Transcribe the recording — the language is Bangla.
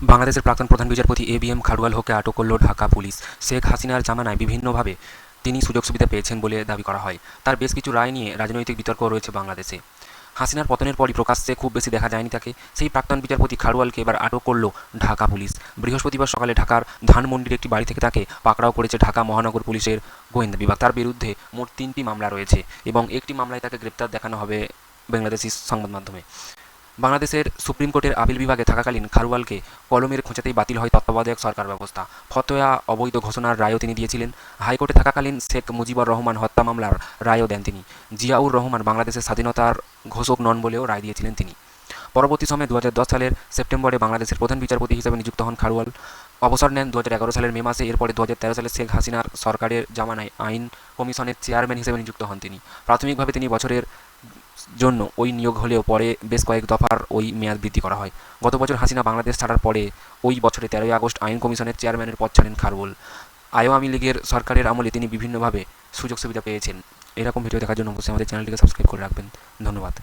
বাংলাদেশের প্রাক্তন প্রধান বিচারপতি এ বি এম খাড়ুয়াল হককে আটক করল ঢাকা পুলিশ। শেখ হাসিনার জামানায় বিভিন্নভাবে তিনি সুযোগ সুবিধা পেয়েছেন বলে দাবি করা হয়। তার বেশ কিছু রায় নিয়ে রাজনৈতিক বিতর্ক রয়েছে বাংলাদেশে। হাসিনার পতনের পরই প্রকাশ্যে খুব বেশি দেখা যায়নি তাকে। সেই প্রাক্তন বিচারপতি খাড়ুয়ালকে এবার আটক করল ঢাকা পুলিশ। বৃহস্পতিবার সকালে ঢাকার ধানমন্ডির একটি বাড়ি থেকে তাকে পাকড়াও করেছে ঢাকা মহানগর পুলিশের গোয়েন্দা বিভাগ। তার বিরুদ্ধে মোট তিনটি মামলা রয়েছে এবং একটি মামলায় তাকে গ্রেপ্তার দেখানো হবে বাংলাদেশি সংবাদ মাধ্যমে। বাংলাদেশের সুপ্রিম কোর্টের আপিল বিভাগে থাকাকালীন খারওয়ালকে কলমের খোঁচাতেই বাতিল হয় তত্ত্বাবধায়ক সরকার ব্যবস্থা। ফতোয়া, অবৈধ ঘোষণার রায়ও তিনি দিয়েছিলেন। হাইকোর্টে থাকাকালীন শেখ মুজিবুর রহমান হত্যা মামলার রায়ও দেন তিনি। জিয়াউর রহমান বাংলাদেশের স্বাধীনতার ঘোষক নন বলেও রায় দিয়েছিলেন তিনি। পরবর্তী সময়ে দু হাজার দশ সালের সেপ্টেম্বরে বাংলাদেশের প্রধান বিচারপতি হিসেবে নিযুক্ত হন খারওয়াল অবসর নেন দু হাজার এগারো সালের মে মাসে। এরপরে দু হাজার তেরো সালে শেখ হাসিনার সরকারের জামানায় আইন কমিশনের চেয়ারম্যান হিসেবে নিযুক্ত হন তিনি। প্রাথমিকভাবে তিনি বছরের জন্য ওই নিয়োগ হলেও পরে বেশ কয়েক দফার ওই মেয়াদ বৃদ্ধি করা হয়। গত বছর হাসিনা বাংলাদেশ ছাড়ার পরে ওই বছরে তেরোই আগস্ট আইন কমিশনের চেয়ারম্যানের পদ ছাড়েন খারবুল আওয়ামী লীগের সরকারের আমলে তিনি বিভিন্নভাবে সুযোগ সুবিধা পেয়েছেন। এরকম ভিডিও দেখার জন্য অবশ্যই আমাদের চ্যানেলটিকে সাবস্ক্রাইব করে রাখবেন। ধন্যবাদ।